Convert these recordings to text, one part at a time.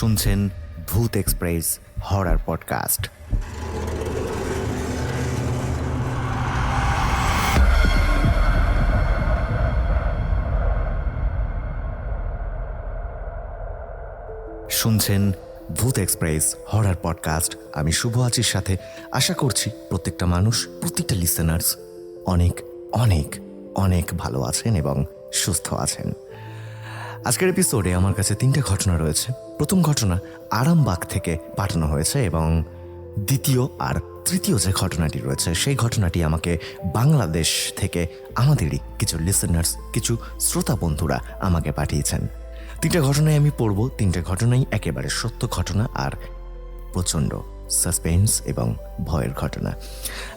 শুনছেন ভূত express হরার podcast. শুনছেন ভূত এক্সপ্রেস হরার পডকাস্ট। আমি শুভ আচির সাথে আশা করছি প্রত্যেকটা মানুষ, প্রত্যেকটা লিসেনার্স অনেক অনেক অনেক ভালো আছেন এবং সুস্থ আছেন। আজকের এপিসোডে আমার কাছে তিনটে ঘটনা রয়েছে। প্রথম ঘটনা আরামবাগ থেকে পাঠানো হয়েছে এবং দ্বিতীয় আর তৃতীয় যে ঘটনাটি রয়েছে, সেই ঘটনাটি আমাকে বাংলাদেশ থেকে আমাদেরই কিছু লিসেনার্স কিছু শ্রোতা বন্ধুরা আমাকে পাঠিয়েছেন। তিনটে ঘটনায় আমি পড়ব। তিনটে ঘটনাই একেবারে সত্য ঘটনা আর প্রচণ্ড সাসপেন্স এবং ভয়ের ঘটনা।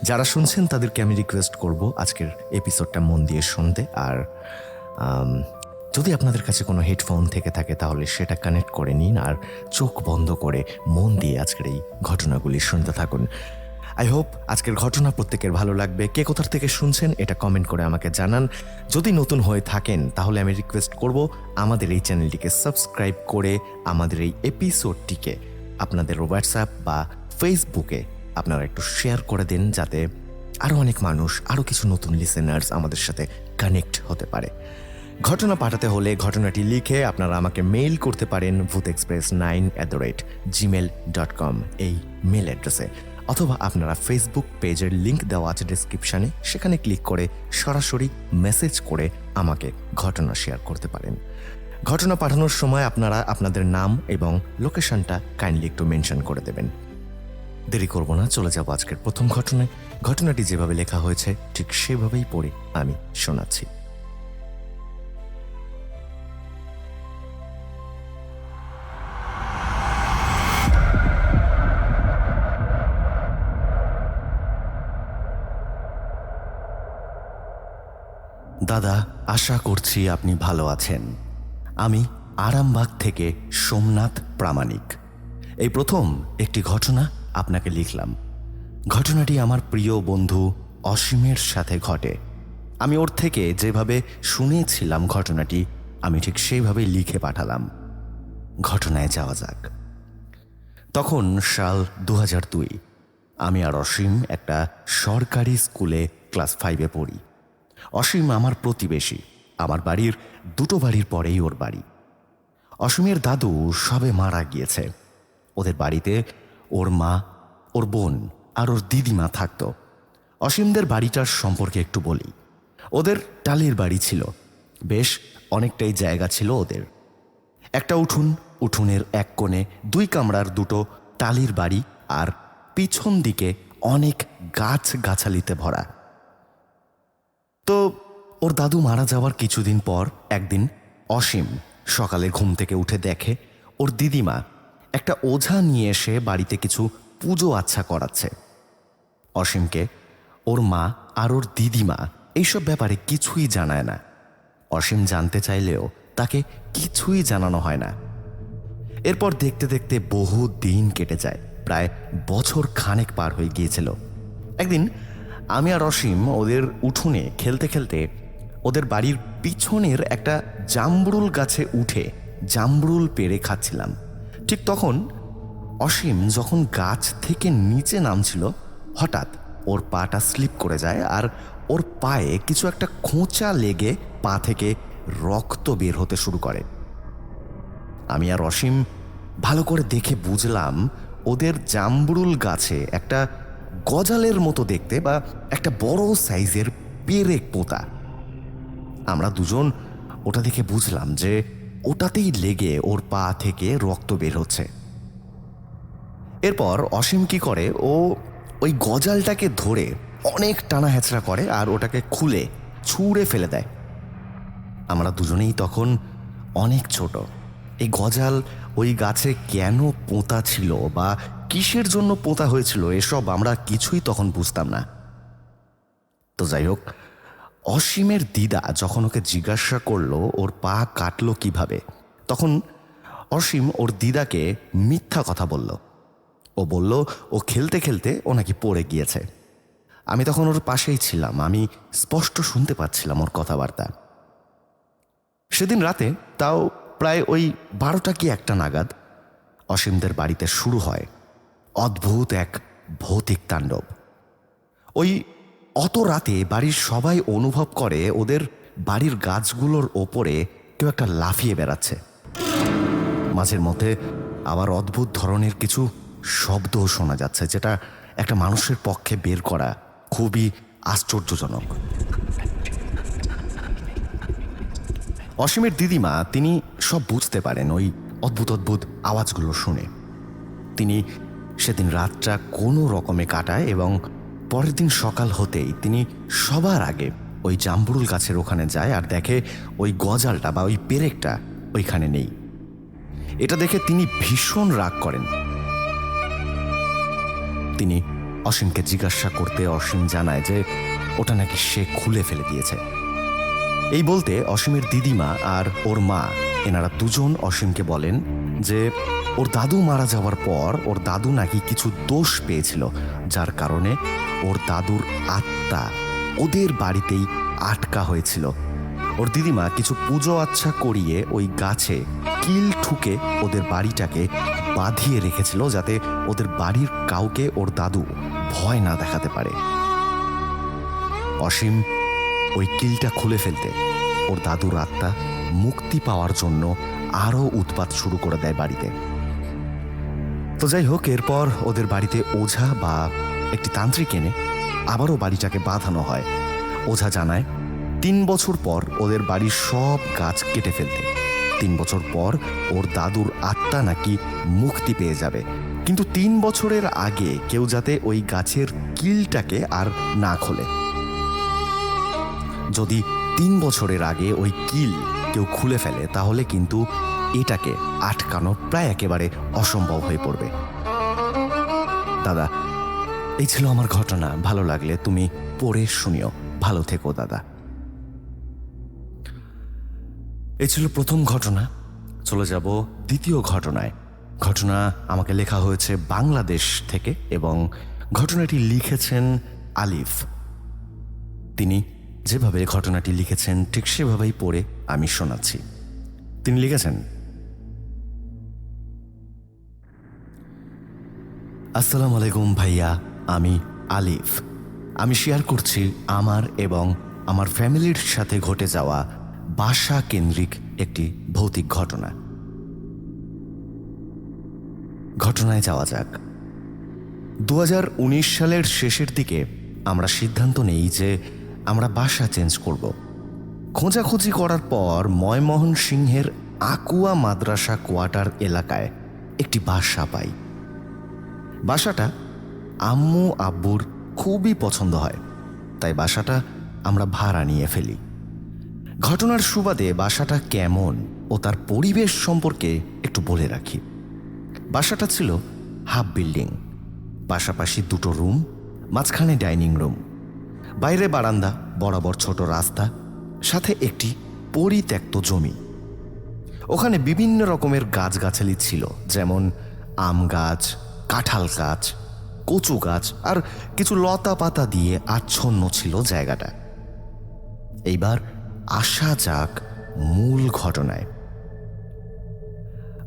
যারা শুনছেন, তাদেরকে আমি রিকোয়েস্ট করব আজকের এপিসোডটা মন দিয়ে শুনতে। আর যদি আপনাদের কাছে কোনো হেডফোন থেকে থাকে, তাহলে সেটা কানেক্ট করে নিন আর চোখ বন্ধ করে মন দিয়ে আজকের এই ঘটনাগুলি শুনতে থাকুন। আই হোপ আজকের ঘটনা প্রত্যেকের ভালো লাগবে। কে কোথার থেকে শুনছেন এটা কমেন্ট করে আমাকে জানান। যদি নতুন হয়ে থাকেন, তাহলে আমি রিকোয়েস্ট করব আমাদের এই চ্যানেলটিকে সাবস্ক্রাইব করে আমাদের এই এপিসোডটিকে আপনাদের হোয়াটসঅ্যাপ বা ফেসবুকে আপনারা একটু শেয়ার করে দিন, যাতে আরও অনেক মানুষ আরও কিছু নতুন লিসেনার্স আমাদের সাথে কানেক্ট হতে পারে। ঘটনা পাঠাতে হলে ঘটনাটি লিখে আপনারা আমাকে মেইল করতে পারেন Bhoot express nine at the rate Gmail dot com এই মেল অ্যাড্রেসে অথবা আপনারা ফেসবুক পেজের লিংক দেওয়া আছে ডিসক্রিপশানে সেখানে ক্লিক করে সরাসরি মেসেজ করে আমাকে ঘটনা শেয়ার করতে পারেন। ঘটনা পাঠানোর সময় আপনারা আপনাদের নাম এবং লোকেশনটা কাইন্ডলি একটু মেনশন করে দেবেন। দেরি করব না, চলে যাব আজকের প্রথম ঘটনায়। ঘটনাটি যেভাবে লেখা হয়েছে, ঠিক সেভাবেই পড়ে আমি শোনাচ্ছি। দাদা, আশা করছি আপনি ভালো আছেন। আমি আরামবাগ থেকে সোমনাথ প্রামাণিক। এই প্রথম একটি ঘটনা আপনাকে লিখলাম। ঘটনাটি আমার প্রিয় বন্ধু অসীমের সাথে ঘটে। আমি ওর থেকে যেভাবে শুনেছিলাম ঘটনাটি, আমি ঠিক সেইভাবে লিখে পাঠালাম। ঘটনায় যাওয়া যাক। তখন সাল দু আমি আর অসীম একটা সরকারি স্কুলে ক্লাস ফাইভে পড়ি। অসীম আমার প্রতিবেশী, আমার বাড়ির দুটো বাড়ির পরেই ওর বাড়ি। অসীমের দাদু সবে মারা গিয়েছে। ওদের বাড়িতে ওর মা, ওর বোন আর ওর দিদিমা থাকতো। অসীমদের বাড়িটার সম্পর্কে একটু বলি। ওদের টালির বাড়ি ছিল। বেশ অনেকটাই জায়গা ছিল ওদের। একটা উঠুন, উঠুনের এক কোণে দুই কামরার দুটো টালির বাড়ি আর পিছন দিকে অনেক গাছ গাছালিতে ভরা। তো ওর দাদু মারা যাওয়ার কিছুদিন পর একদিন অসীম সকালে ঘুম থেকে উঠে দেখে ওর দিদিমা একটা ওঝা নিয়ে এসে বাড়িতে কিছু পুজো আচ্ছা করাচ্ছে। অসীমকে ওর মা আর ওর দিদিমা এইসব ব্যাপারে কিছুই জানায় না। অসীম জানতে চাইলেও তাকে কিছুই জানানো হয় না। এরপর দেখতে দেখতে বহু দিন কেটে যায়, প্রায় বছর খানেক পার হয়ে গিয়েছিল। একদিন আমি আর অসীম ওদের উঠোনে খেলতে খেলতে ওদের বাড়ির পিছনের একটা জামরুল গাছে উঠে জামরুল পেড়ে খাচ্ছিলাম। ঠিক তখন অসীম যখন গাছ থেকে নিচে নামছিল, হঠাৎ ওর পাটা স্লিপ করে যায় আর ওর পায়ে কিছু একটা খোঁচা লেগে পা থেকে রক্ত বের হতে শুরু করে। আমি আর অসীম ভালো করে দেখে বুঝলাম ওদের জামরুল গাছে একটা গজালের মতো দেখতে বা একটা বড় সাইজের পেরেক পোতা। আমরা দুজন ওটা দেখে বুঝলাম যে ওটাতেই লেগে ওর পা থেকে রক্ত বের হচ্ছে। এরপর অসীম কি করে? ও ওই গজালটাকে ধরে অনেক টানা হেঁচড়া করে আর ওটাকে খুলে ছুঁড়ে ফেলে দেয়। আমরা দুজনেই তখন অনেক ছোট। এই গজাল ওই গাছে কেন পোঁতা ছিল বা কিসের জন্য পোঁতা হয়েছিল এসব আমরা কিছুই তখন বুঝতাম না। তো যাই হোক, অসীমের দিদা যখন ওকে জিজ্ঞাসা করল ওর পা কাটলো কীভাবে, তখন অসীম ওর দিদাকে মিথ্যা কথা বলল। ও বলল, ও খেলতে খেলতে ও নাকি পড়ে গিয়েছে। আমি তখন ওর পাশেই ছিলাম, আমি স্পষ্ট শুনতে পাচ্ছিলাম ওর কথাবার্তা। সেদিন রাতে তাও প্রায় ওই বারোটা কি একটা নাগাদ অসীমদের বাড়িতে শুরু হয়। অদ্ভুত এক ভৌতিক তাণ্ডব। ওই অত রাতে বাড়ির সবাই অনুভব করে ওদের বাড়ির গাছগুলোর ওপরে কেউ একটা লাফিয়ে বেড়াচ্ছে। মাঝের মধ্যে আবার অদ্ভুত ধরনের কিছু শব্দও শোনা যাচ্ছে, যেটা একটা মানুষের পক্ষে বের করা খুবই আশ্চর্যজনক। অসীমের দিদিমা, তিনি সব বুঝতে পারেন ওই অদ্ভুত অদ্ভুত আওয়াজগুলো শুনে। তিনি সেদিন রাতটা কোনো রকমে কাটায় এবং পরের দিন সকাল হতেই তিনি সবার আগে ওই জাম্বুরুল গাছের ওখানে যায় আর দেখে ওই গজালটা বা ওই পেরেকটা ওইখানে নেই। এটা দেখে তিনি ভীষণ রাগ করেন। তিনি অসীমকে জিজ্ঞাসা করতে অসীম জানায় যে ওটা নাকি সে খুলে ফেলে দিয়েছে। এই বলতে অসীমের দিদিমা আর ওর মা, এনারা দুজন অসীমকে বলেন যে ওর দাদু মারা যাওয়ার পর ওর দাদু নাকি কিছু দোষ পেয়েছিল, যার কারণে ওর দাদুর আত্মা ওদের বাড়িতেই আটকা হয়েছিল। ওর দিদিমা কিছু পুজো আচ্ছা করিয়ে ওই গাছে কিল ঠুকে ওদের বাড়িটাকে বাঁধিয়ে রেখেছিল, যাতে ওদের বাড়ির কাউকে ওর দাদু ভয় না দেখাতে পারে। অসীম, ওই কিলটা খুলে ফেলতে ওর দাদুর আত্মা মুক্তি পাওয়ার জন্য আরও উৎপাত শুরু করে দেয় বাড়িতে। তো যাই হোক, এরপর ওদের বাড়িতে ওঝা বা একটি তান্ত্রিক এনে আবারও বাড়িটাকে বাঁধানো হয়। ওঝা জানায়, তিন বছর পর ওদের বাড়ির সব গাছ কেটে ফেলতে। তিন বছর পর ওর দাদুর আত্মা নাকি মুক্তি পেয়ে যাবে। কিন্তু তিন বছরের আগে কেউ যাতে ওই গাছের কিলটাকে আর না খোলে। যদি তিন বছরের আগে ওই কিল কেউ খুলে ফেলে, তাহলে কিন্তু এটাকে আটকানো প্রায় একেবারে অসম্ভব হয়ে পড়বে। দাদা, এই ছিল আমার ঘটনা। ভালো লাগলে তুমি পড়ে শুনিও। ভালো থেকো, দাদা। এই ছিল প্রথম ঘটনা। চলে যাব দ্বিতীয় ঘটনায়। ঘটনা আমাকে লেখা হয়েছে বাংলাদেশ থেকে এবং ঘটনাটি লিখেছেন আলিফ। তিনি যেভাবে ঘটনাটি লিখেছেন, ঠিক সেভাবেই পড়ে আমি শোনাচ্ছি। তিনি লিখেছেন আসসালামু আলাইকুম ভাইয়া, আমি আলিফ। আমি শেয়ার করছি আমার এবং আমার ফ্যামিলির সাথে ঘটে যাওয়া বাসা কেন্দ্রিক একটি ভৌতিক ঘটনা। ঘটনায় যাওয়া যাক। দু হাজার উনিশ সালের শেষের দিকে আমরা সিদ্ধান্ত নেই যে আমরা বাসা চেঞ্জ করব। খোঁজাখুঁজি করার পর ময়মোহন সিংহের আকুয়া মাদ্রাসা কোয়ার্টার এলাকায় একটি বাসা পাই। বাসাটা আম্মু আব্বুর খুবই পছন্দ হয়। তাই বাসাটা আমরা ভাড়া নিয়ে ফেলি। ঘটনার সুবাদে বাসাটা কেমন ও তার পরিবেশ সম্পর্কে একটু বলে রাখি। বাসাটা ছিল হাফ বিল্ডিং। পাশাপাশি দুটো রুম, মাঝখানে ডাইনিং রুম। বাইরে বারান্দা, বরাবর ছোট রাস্তা, সাথে একটি পরিত্যক্ত জমি। ওখানে বিভিন্ন রকমের গাছগাছালি ছিল, যেমন আম গাছ কাঁঠাল গাছ, কচু গাছ আর কিছু লতা পাতা দিয়ে আচ্ছন্ন ছিল জায়গাটা। এইবার আসা যাক মূল ঘটনায়।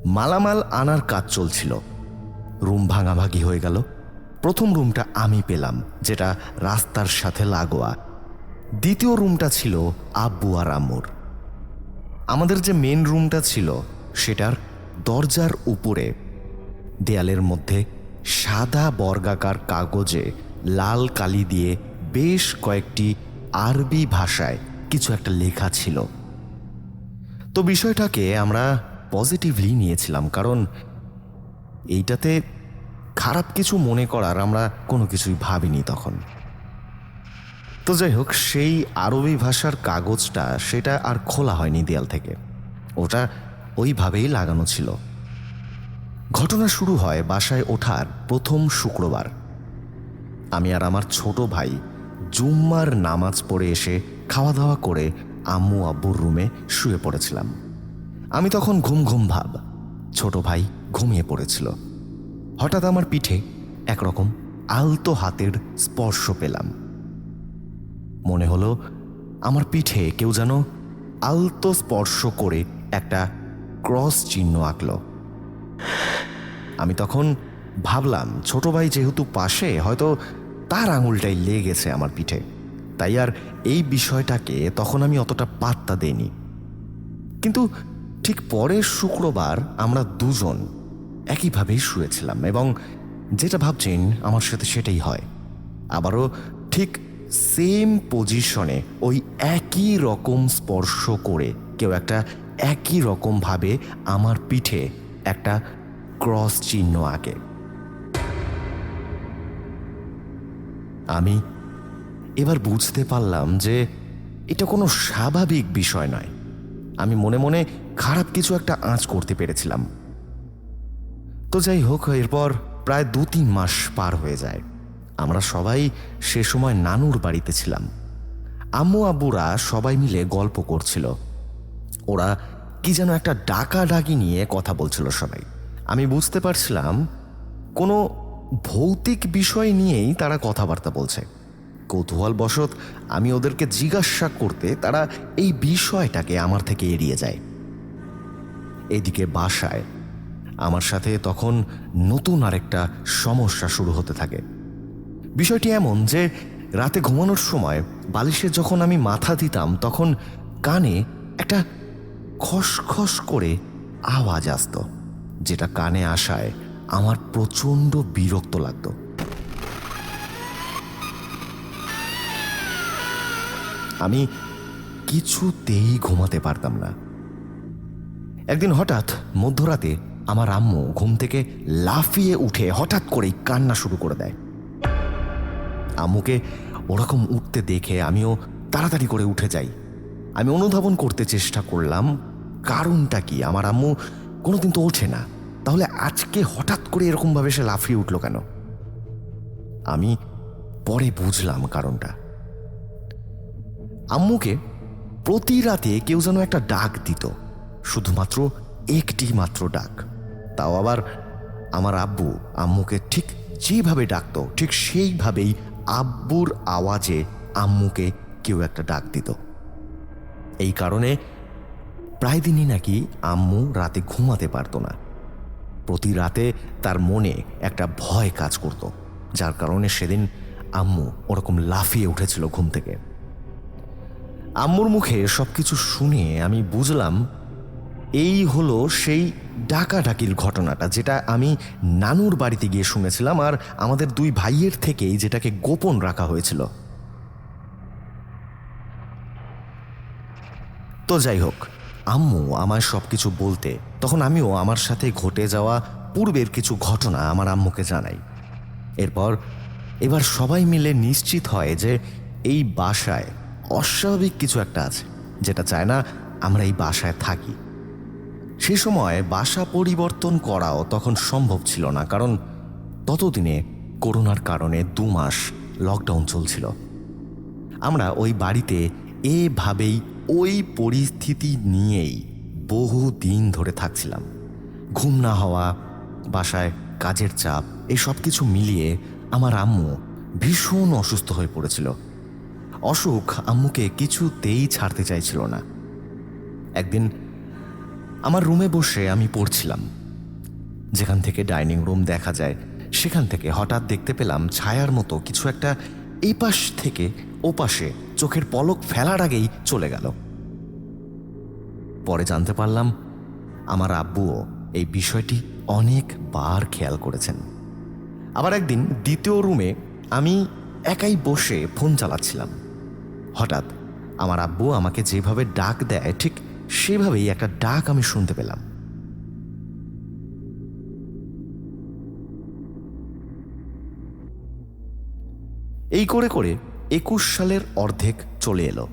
মালামাল আনার কাজ চলছিল। রুম ভাঙাভাগি হয়ে গেল। প্রথম রুমটা আমি পেলাম, যেটা রাস্তার সাথে লাগোয়া। দ্বিতীয় রুমটা ছিল আব্বু আর আম্মুর। আমাদের যে মেন রুমটা ছিল, সেটার দরজার উপরে দেয়ালের মধ্যে সাদা বর্গাকার কাগজে লাল কালি দিয়ে বেশ কয়েকটি আরবি ভাষায় কিছু একটা লেখা ছিল। তো বিষয়টাকে আমরা পজিটিভলি নিয়েছিলাম, কারণ এইটাতে খারাপ কিছু মনে করার আমরা কোনো কিছুই ভাবিনি তখন। তো যাই হোক, সেই আরবি ভাষার কাগজটা, সেটা আর খোলা হয়নি দেয়াল থেকে। ওটা ওইভাবেই লাগানো ছিল। ঘটনা শুরু হয় বাসায় ওঠার প্রথম শুক্রবার। আমি আর আমার ছোট ভাই জুম্মার নামাজ পড়ে এসে খাওয়া দাওয়া করে আম্মু আব্বুর রুমে শুয়ে পড়েছিলাম। আমি তখন ঘুম ঘুম ভাব, ছোট ভাই ঘুমিয়ে পড়েছিল। হঠাৎ আমার পিঠে একরকম আলতো হাতের স্পর্শ পেলাম। মনে হলো আমার পিঠে কেউ যেন আলতো স্পর্শ করে একটা ক্রস চিহ্ন আঁকল। আমি তখন ভাবলাম, ছোট ভাই যেহেতু পাশে, হয়তো তার আঙুলটাই লেগেছে আমার পিঠে। তাই আর এই বিষয়টাকে তখন আমি অতটা পাত্তা দেইনি। কিন্তু ঠিক পরের শুক্রবার আমরা দুজন একইভাবেই শুয়েছিলাম এবং যেটা ভাবছেন আমার সাথে সেটাই হয়। আবারও ঠিক সেম পজিশনে ওই একই রকম স্পর্শ করে কেউ একটা একই রকমভাবে আমার পিঠে একটা ক্রস চিহ্ন আঁকে। আমি এবার বুঝতে পারলাম যে এটা কোনো স্বাভাবিক বিষয় নয়। আমি মনে মনে খারাপ কিছু একটা আঁচ করতে পেরেছিলাম। তো যাই হোক, এরপর প্রায় দু তিন মাস পার হয়ে যায়। আমরা সবাই সে সময় নানুর বাড়িতে ছিলাম। আম্মু আব্বুরা সবাই মিলে গল্প করছিল। ওরা কি যেন একটা ডাকা ডাকি নিয়ে কথা বলছিল সবাই। আমি বুঝতে পারছিলাম, কোনো ভৌতিক বিষয় নিয়েই তারা কথাবার্তা বলছে। কৌতূহলবশত আমি ওদেরকে জিজ্ঞাসা করতে তারা এই বিষয়টাকে আমার থেকে এড়িয়ে যায়। এদিকে বাসায় আমার সাথে তখন নতুন আরেকটা সমস্যা শুরু হতে থাকে। বিষয়টি এমন যে, রাতে ঘুমানোর সময় বালিশে যখন আমি মাথা দিতাম, তখন কানে একটা খসখস করে আওয়াজ আসতো, যেটা কানে আসায় আমার প্রচণ্ড বিরক্ত লাগতো। আমি কিছুতেই ঘুমাতে পারতাম না। একদিন হঠাৎ মধ্যরাতে আমার আম্মু ঘুম থেকে লাফিয়ে উঠে হঠাৎ করেই কান্না শুরু করে দেয়। আম্মুকে ওরকম উঠতে দেখে আমিও তাড়াতাড়ি করে উঠে যাই। আমি অনুধাবন করতে চেষ্টা করলাম, কারণটা কি? আমার আম্মু কোনোদিন তো ওঠে না। তাহলে আজকে হঠাৎ করে এরকমভাবে সে লাফিয়ে উঠল কেন? আমি পরে বুঝলাম কারণটা। আম্মুকে প্রতি রাতে কেউ যেন একটা ডাক দিত, শুধুমাত্র একটি মাত্র ডাক। তাও আবার আমার আব্বু আম্মুকে ঠিক যেভাবে ডাকতো, ঠিক সেইভাবেই আব্বুর আওয়াজে আম্মুকে কেউ একটা ডাক দিত। এই কারণে প্রায় দিনই নাকি আম্মু রাতে ঘুমাতে পারতো না। প্রতি রাতে তার মনে একটা ভয় কাজ করত, যার কারণে সেদিন আম্মু ওরকম লাফিয়ে উঠেছিল ঘুম থেকে। আম্মুর মুখে সব কিছু শুনে আমি বুঝলাম, এই হলো সেই ডাকাডাকির ঘটনাটা, যেটা আমি নানুর বাড়িতে গিয়ে শুনেছিলাম আর আমাদের দুই ভাইয়ের থেকেই যেটাকে গোপন রাখা হয়েছিল। তো যাই হোক, আম্মু আমায় সবকিছু বলতে, তখন আমিও আমার সাথে ঘটে যাওয়া পূর্বের কিছু ঘটনা আমার আম্মুকে জানাই। এরপর এবার সবাই মিলে নিশ্চিত হয় যে এই বাসায় অস্বাভাবিক কিছু একটা আছে, যেটা চায় না আমরা এই বাসায় থাকি। সে সময় বাসা পরিবর্তন করাও তখন সম্ভব ছিল না, কারণ ততদিনে করোনার কারণে দু মাস লকডাউন চলছিল। আমরা ওই বাড়িতে এভাবেই ওই পরিস্থিতি নিয়েই বহু দিন ধরে থাকছিলাম। ঘুম না হওয়া, বাসায় কাজের চাপ, এই সব কিছু মিলিয়ে আমার আম্মু ভীষণ অসুস্থ হয়ে পড়েছিল। অসুখ আম্মুকে কিছুতেই ছাড়তে চাইছিল না। একদিন আমার রুমে বসে আমি পড়ছিলাম। যেখান থেকে ডাইনিং রুম দেখা যায়, সেখান থেকে হঠাৎ দেখতে পেলাম ছায়ার মতো কিছু একটা এই পাশ থেকে ও পাশে চোখের পলক ফেলার আগেই চলে গেল। পরে জানতে পারলাম আমার আব্বুও এই বিষয়টি অনেকবার খেয়াল করেছেন। আবার একদিন দ্বিতীয় রুমে আমি একাই বসে ফোন চালাচ্ছিলাম। হঠাৎ আমার আব্বু আমাকে যেভাবে ডাক দেয়, ঠিক সেভাবেই একটা ডাক আমি শুনতে পেলাম। এই করে করে একুশ সালের অর্ধেক চলে এলো।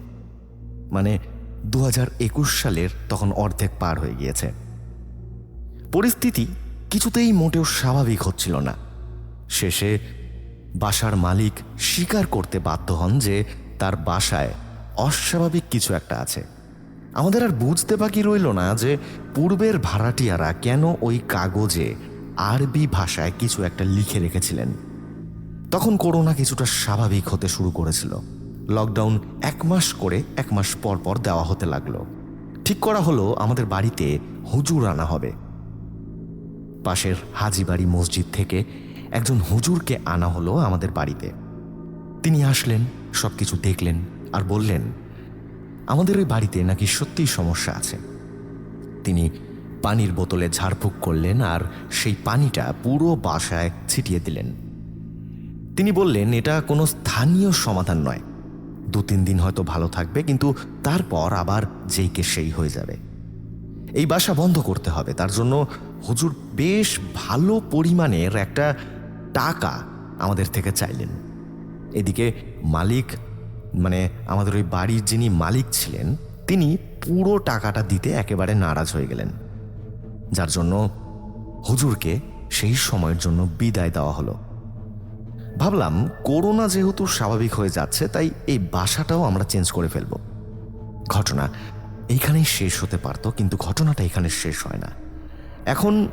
মানে দু হাজার একুশ সালের তখন অর্ধেক পার হয়ে গিয়েছে। পরিস্থিতি কিছুতেই মোটেও স্বাভাবিক হচ্ছিল না। শেষে বাসার মালিক স্বীকার করতে বাধ্য হন যে তার বাসায় অস্বাভাবিক কিছু একটা আছে। আমাদের আর বুঝতে বাকি রইল না যে পূর্বের ভাড়াটিয়ারা কেন ওই কাগজে আরবি ভাষায় কিছু একটা লিখে রেখেছিলেন। তখন করোনা কিছুটা স্বাভাবিক হতে শুরু করেছিল। লকডাউন এক মাস করে এক মাস পর পর দেওয়া হতে লাগল। ঠিক করা হলো, আমাদের বাড়িতে হুজুর আনা হবে। পাশের হাজিবাড়ি মসজিদ থেকে একজন হুজুরকে আনা হলো আমাদের বাড়িতে। তিনি আসলেন সব কিছু দেখলেন আর বললেন, আমাদের ওই বাড়িতে নাকি সত্যিই সমস্যা আছে। তিনি পানির বোতলে ঝাড়ফুঁক করলেন আর সেই পানিটা পুরো বাসায় ছিটিয়ে দিলেন। তিনি বললেন, এটা কোনো স্থানীয় সমাধান নয়। দু তিন দিন হয়তো ভালো থাকবে, কিন্তু তারপর আবার যেইকে সেই হয়ে যাবে। এই বাসা বন্ধ করতে হবে। তার জন্য হুজুর বেশ ভালো পরিমাণের একটা টাকা আমাদের থেকে চাইলেন। এদিকে মালিক মানে আমাদের ওই বাড়ির যিনি মালিক ছিলেন, তিনি পুরো টাকাটা দিতে একেবারে নারাজ হয়ে গেলেন। যার জন্য হুজুরকে সেই সময়ের জন্য বিদায় দেওয়া হলো। ভাবলাম করোনা যেহেতু স্বাভাবিক হয়ে যাচ্ছে, তাই এই বাসাটাও আমরা চেঞ্জ করে ফেলব। ঘটনা এইখানেই শেষ হতে পারতো, কিন্তু ঘটনাটা এখানে শেষ হয় না। এখন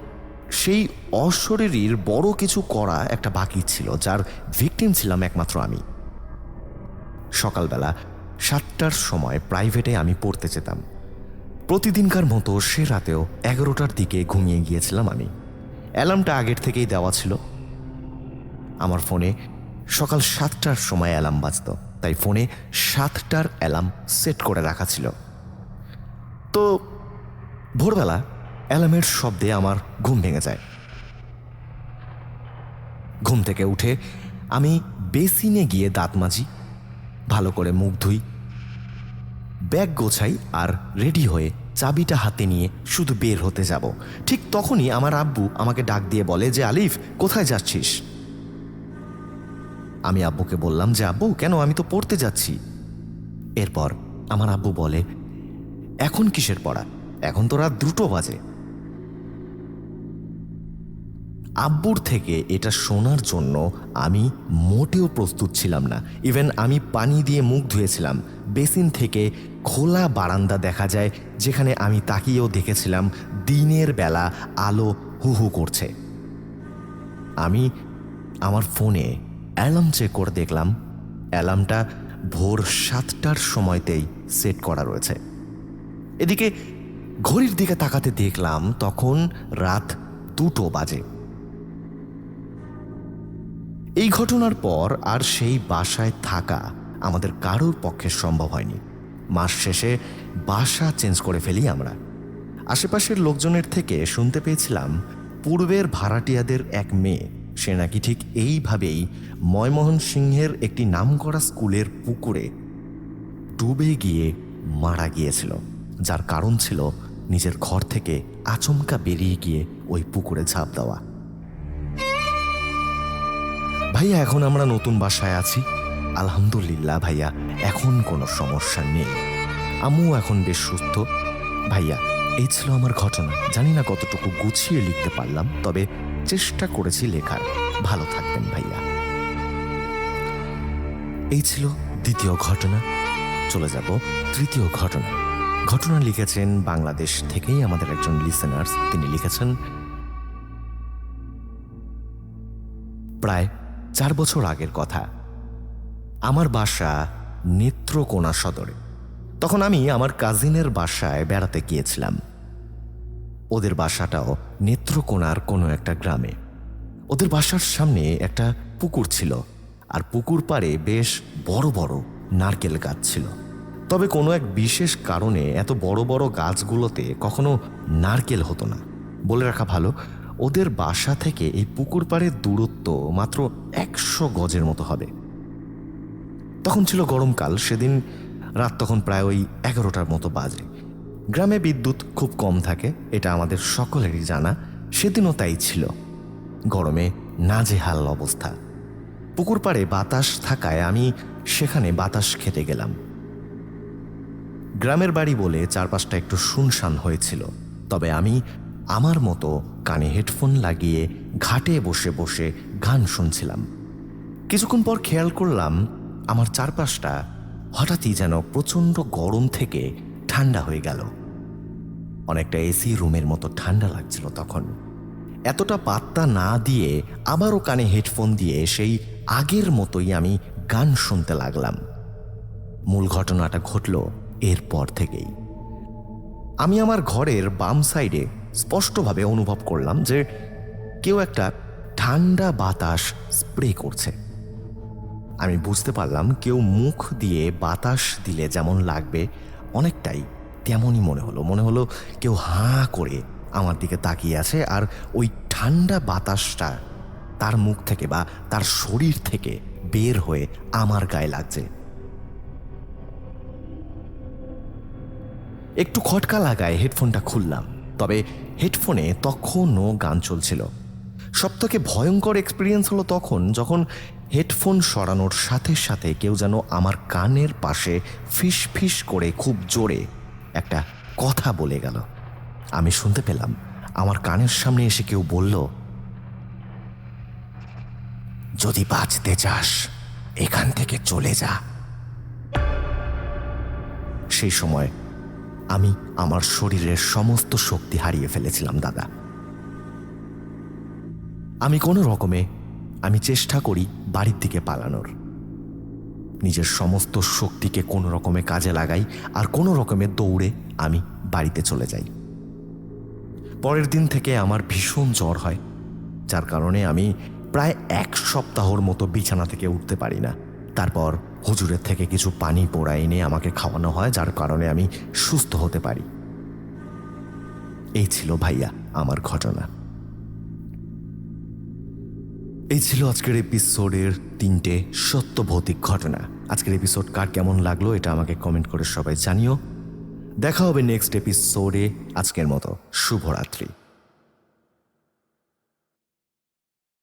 সেই অশরীরীর বড় কিছু করা একটা বাকি ছিল, যার ভিকটিম ছিলাম একমাত্র আমি। সকালবেলা সাতটার সময় প্রাইভেটে আমি পড়তে যেতাম। প্রতিদিনকার মতো সে রাতেও এগারোটার দিকে ঘুমিয়ে গিয়েছিলাম আমি। অ্যালার্মটা আগের থেকেই দেওয়া ছিল। আমার ফোনে সকাল সাতটার সময় অ্যালার্ম বাজত, তাই ফোনে সাতটার অ্যালার্ম সেট করে রাখা ছিল। তো ভোরবেলা অ্যালার্মের শব্দে আমার ঘুম ভেঙে যায়। ঘুম থেকে উঠে আমি বেসিনে গিয়ে দাঁত মাজি, ভালো করে মুখ ধুই, ব্যাগ গোছাই আর রেডি হয়ে চাবিটা হাতে নিয়ে শুধু বের হতে যাব। ঠিক তখনই আমার আব্বু আমাকে ডাক দিয়ে বলে যে, আলিফ, কোথায় যাচ্ছিস? আমি আব্বুকে বললাম যে, আব্বু, কেন? আমি তো পড়তে যাচ্ছি। এরপর আমার আব্বু বলে, এখন কিসের পড়া? এখন তো রাত দুটো বাজে। আব্বুর থেকে এটা শোনার জন্য আমি মোটেও প্রস্তুত ছিলাম না। ইভেন আমি পানি দিয়ে মুখ ধুয়েছিলাম। বেসিন থেকে খোলা বারান্দা দেখা যায়, যেখানে আমি তাকিয়েও দেখেছিলাম দিনের বেলা আলো হু হু করছে। আমি আমার ফোনে অ্যালার্ম চেক করে দেখলাম, অ্যালার্মটা ভোর সাতটার সময়তেই সেট করা রয়েছে। এদিকে ঘড়ির দিকে তাকাতে দেখলাম তখন রাত দুটো বাজে। এই ঘটনার পর আর সেই বাসায় থাকা আমাদের কারোর পক্ষে সম্ভব হয়নি। মাস শেষে বাসা চেঞ্জ করে ফেলি আমরা। আশেপাশের লোকজনের থেকে শুনতে পেয়েছিলাম, পূর্বের ভাড়াটিয়াদের এক মেয়ে সে নাকি ঠিক এইভাবেই ময়মোহন সিংহের একটি নামকরা স্কুলের পুকুরে ডুবে গিয়ে মারা গিয়েছিল, যার কারণ ছিল নিজের ঘর থেকে আচমকা বেরিয়ে গিয়ে ওই পুকুরে ঝাঁপ দেওয়া। ভাইয়া, এখন আমরা নতুন বাসায় আছি। আলহামদুলিল্লাহ ভাইয়া, এখন কোনো সমস্যা নেই। আম্মু এখন বেশ সুস্থ। ভাইয়া, এই ছিল আমার ঘটনা। জানি না কতটুকু গুছিয়ে লিখতে পারলাম, তবে চেষ্টা করেছি লেখার। ভালো থাকবেন ভাইয়া। এই ছিল দ্বিতীয় ঘটনা। চলে যাব তৃতীয় ঘটনা। ঘটনা লিখেছেন বাংলাদেশ থেকেই আমাদের একজন লিসেনার্স তিনি লিখেছেন, প্রায় চার বছর আগের কথা। আমার বাসা নেত্রকোনা সদরে। তখন আমি আমার কাজিনের বাসায় বেড়াতে গিয়েছিলাম। ওদের বাসাটাও নেত্রকোনার কোনো একটা গ্রামে। ওদের বাসার সামনে একটা পুকুর ছিল আর পুকুর পাড়ে বেশ বড় বড় নারকেল গাছ ছিল। তবে কোনো এক বিশেষ কারণে এত বড় বড় গাছগুলোতে কখনো নারকেল হতো না। বলে রাখা ভালো, ওদের বাসা থেকে এই পুকুর পাড়ের দূরত্ব মাত্র একশো গজের মতো হবে। তখন ছিল গরমকাল, সেদিন রাত তখন প্রায় ওই এগারোটার মতো বাজে। গ্রামে বিদ্যুৎ খুব কম থাকে, এটা আমাদের সকলেরই জানা, সেদিনও তাই ছিল। গরমে নাজেহাল অবস্থা। পুকুর পাড়ে বাতাস থাকায় আমি সেখানে বাতাস খেতে গেলাম। গ্রামের বাড়ি বলে চারপাশটা একটু শুনশান হয়েছিল, তবে আমি আমার মতো কানে হেডফোন লাগিয়ে ঘাটে বসে বসে গান শুনছিলাম। কিছুক্ষণ পর খেয়াল করলাম, আমার চারপাশটা হঠাৎই যেন প্রচণ্ড গরম থেকে ঠান্ডা হয়ে গেল। অনেকটা এসি রুমের মতো ঠান্ডা লাগছিল তখন। এতটা পাত্তা না দিয়ে আবারও কানে হেডফোন দিয়ে সেই আগের মতোই আমি গান শুনতে লাগলাম। মূল ঘটনাটা ঘটল এরপর থেকেই। আমি আমার ঘরের বাম সাইডে স্পষ্টভাবে অনুভব করলাম যে কেউ একটা ঠান্ডা বাতাস স্প্রে করছে। আমি বুঝতে পারলাম কেউ মুখ দিয়ে বাতাস দিলে যেমন লাগবে অনেকটাই তেমনই মনে হলো। মনে হলো কেউ হাঁ করে আমার দিকে তাকিয়ে আছে আর ওই ঠান্ডা বাতাসটা তার মুখ থেকে বা তার শরীর থেকে বের হয়ে আমার গায়ে লাগছে। একটু খটকা লাগায় হেডফোনটা খুললাম, তবে হেডফোনে তখনও গান চলছিল। সবথেকে ভয়ঙ্কর এক্সপিরিয়েন্স হলো তখন যখন হেডফোন সরানোর সাথে সাথে কেউ যেন আমার কানের পাশে ফিস ফিস করে খুব জোরে একটা কথা বলে গেল। আমি শুনতে পেলাম, আমার কানের সামনে এসে কেউ বলল, যদি বাঁচতে চাস, এখান থেকে চলে যা। সেই সময় আমি আমার শরীরের সমস্ত শক্তি হারিয়ে ফেলেছিলাম, দাদা। আমি কোনো রকমে আমি চেষ্টা করি বাড়ির দিকে পালানোর। নিজের সমস্ত শক্তিকে কোনো রকমে কাজে লাগাই আর কোনো রকমে দৌড়ে আমি বাড়িতে চলে যাই। পরের দিন থেকে আমার ভীষণ জ্বর হয়, যার কারণে আমি প্রায় এক সপ্তাহর মতো বিছানা থেকে উঠতে পারি না। তারপর হুজুরের থেকে কিছু পানি পোড়া এনে আমাকে খাওয়ানো হয়, যার কারণে আমি সুস্থ হতে পারি। এই ছিল ভাইয়া আমার ঘটনা। এই ছিল আজকের এপিসোডের তিনটে সত্য ভৌতিক ঘটনা। আজকের এপিসোড কার কেমন লাগল এটা আমাকে কমেন্ট করে সবাই জানিও। দেখা হবে নেক্সট এপিসোডে। আজকের মতো শুভরাত্রি।